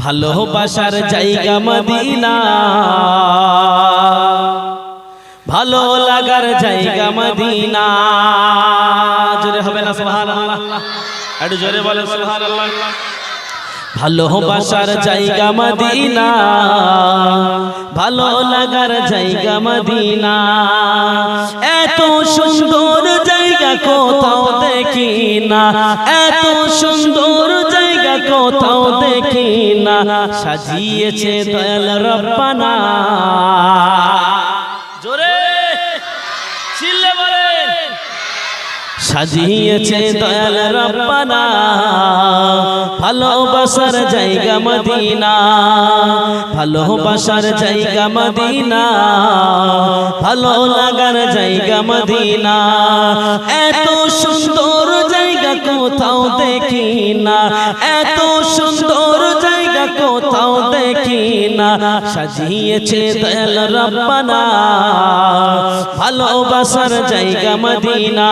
ভালোবাসার জায়গা মদিনা। ভালো লাগার জায়গা মদিনা। জোরে হবে না সুবহানাল্লাহ। একটু জোরে বলেন সুবহানাল্লাহ। ভালোবাসার জায়গা মদিনা। ভালো লাগার জায়গা মদিনা। এত সুন্দর জায়গা কোথাও দেখি না। এত সুন্দর কোথাও দেখি না সাজিয়েছে দয়াল রব্বানা। জোরে, চিল্লে বলেন। সাজিয়েছে দয়াল রব্বানা, ভালোবাসার জায়গা মদিনা, ভালোবাসার জায়গা মদিনা, ভালো লাগার জায়গা মদিনা। এত সুন্দর জায়গা কোথাও দেখি না। এত সুন্দর জায়গা কোথাও দেখি না। সাজিয়েছে দয়াল রব্বানা। ভালোবাসার জায়গা মদিনা।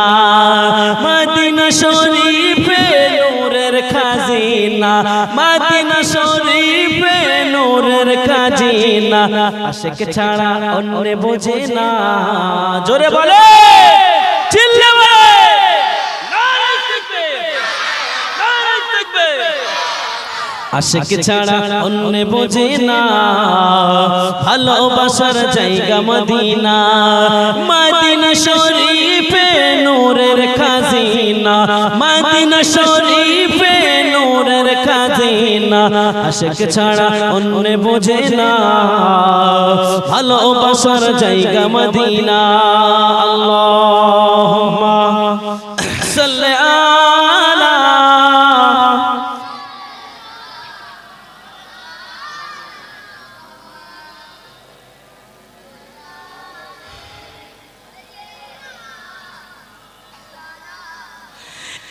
মদিনা শরীফে নূরের খাজিনা। মদিনা শরীফে নূরের খাজিনা। আশিক ছাড়া অন্য বোঝে না। জোরে বলে! আশিক ছাড়া অন্য বোঝে না। ভালোবাসার জায়গা মদিনা। মদিনা। শরীফে নূরের খাজিনা। মদিনা শরীফে নূরের খাজিনা। আশিক ছাড়া অন্য বোঝে না। ভালোবাসার জায়গা মদিনা। আল্লাহুম্মা। সাল্লি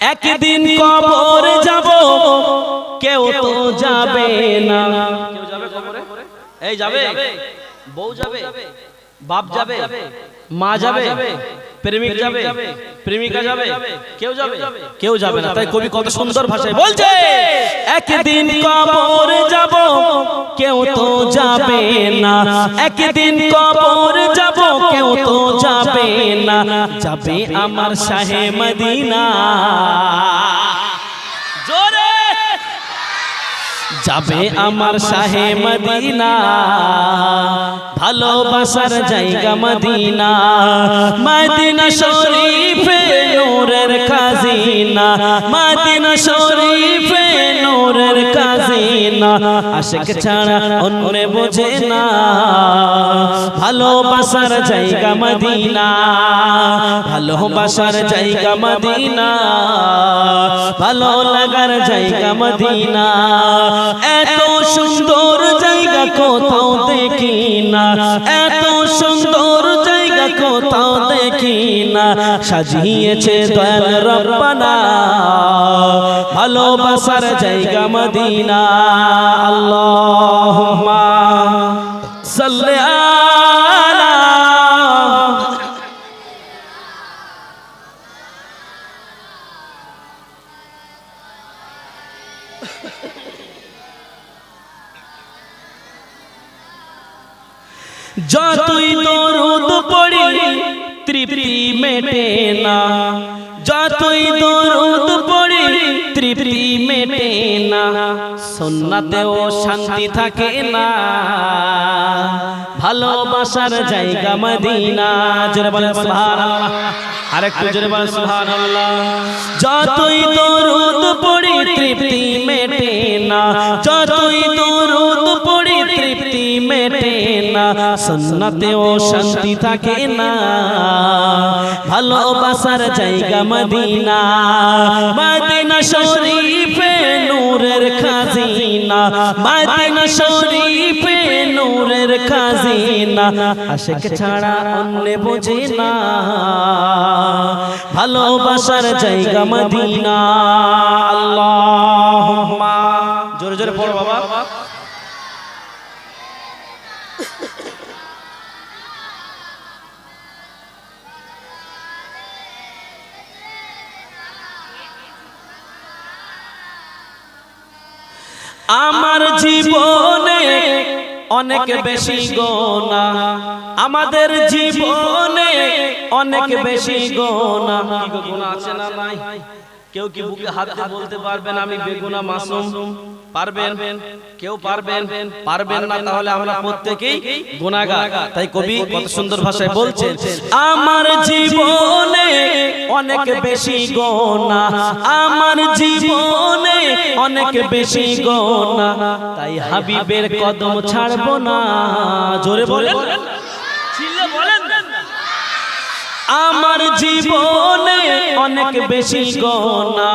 একদিন কবর যাব, কেউ তো যাবে না। যাবে এই যাবে। বউ যাবে, বাপ যাবে, মা যাবে, প্রেমিক যাবে। প্রেমিকা যাবে কেউ যাবে কেউ যাবে। না। তাই কবি কত সুন্দর ভাষায় বলছে একদিন কবর যাব কেউ তো যাবে না। একদিন কবর যাব কেউ তো যাবে না। যাবে আমার শাহে মদিনা জোরে যাবে আমার শাহে মদিনা। ভালোবাসার জায়গা মদিনা। মদিনা। শরীফে নূরের খাজিনা। মদিনা শরীফে নূরের খাজিনা। আশিক ছাড়া অন্য বোঝে না। ভালোবাসার জায়গা মদিনা। ভালোবাসার জায়গা মদিনা। ভালো লাগার জায়গা মদিনা। এত সুন্দর জায়গা কোথাও দেখি না। এত সুন্দর জায়গা কোথাও দেখি না। সাজিয়েছে দয়াল রব্বানা। ভালোবাসার জায়গা মদিনা। আল্লাহুম্মা সাল্লি যতই দরুদ পড়ি, তৃপ্তি মেটে না। যতই পড়ি, তৃপ্তি মেটে না। সুন্নাতেও শান্তি থাকে না। ভালোবাসার জায়গা মদিনা। জোরে বলেন সুবহানাল্লাহ। আরেকটু জোরে সুবহানাল্লাহ। যতই পড়ি, তৃপ্তি মেটে না। যতই সুন্নাতেও শান্তি থাকে না। ভালোবাসার জায়গা মদিনা। মদিনা শরীফে নূরের খাজিনা। মদিনা শরীফে নূরের খাজিনা। আশিক ছাড়া অন্য বোঝে না। ভালোবাসার জায়গা মদিনা। আল্লাহুম্মা। জোরে জোরে পড়ো বাবা। আমার জীবনে অনেক বেশি গোনা। আমাদের জীবনে অনেক বেশি গোনা। কি গোনা আছে না নাই? কেউ কি বুকে হাত দিয়ে বলতে পারবেন আমি বেগুনা মাসুম? পারবেন কেউ পারবেন পারবেন না তাহলে আমরা প্রত্যেকেই গুনাহগার। তাই কবি কত সুন্দর ভাষায় বলছেন আমার জীবনে অনেক বেশি গোনা আমার জীবনে অনেক বেশি গোনা। তাই হাবিবের কদম ছাড়বো না। জোরে বলেন। বলেন। আমার জীবনে অনেক বেশি গোনা।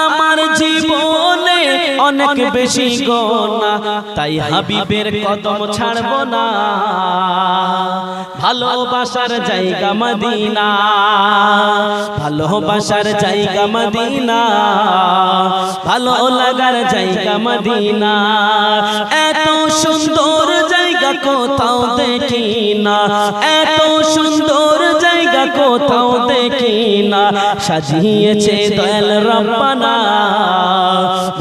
আমার জীবনে অনেক বেশি গোনা তাই হাবিবের কদম ছাড়বো না। ভালোবাসার জায়গা মদিনা। ভালোবাসার জায়গা মদিনা। ভালো লাগার জায়গা মদিনা। এত সুন্দর জায়গা কোথাও দেখি না। এত সুন্দর কোথাও দেখি না সাজিয়েছে দয়াল রব্বানা।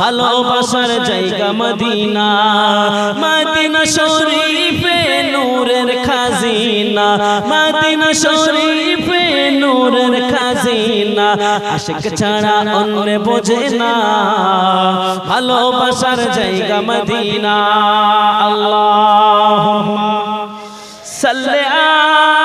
ভালোবাসার জায়গা মদিনা মদিনা শরীফে নূরের খাজিনা, মদিনা শরীফে নূরের খাজিনা। আশিক ছাড়া অন্য বোঝে না, ভালোবাসার জায়গা মদিনা। আল্লাহ সাল্লে আ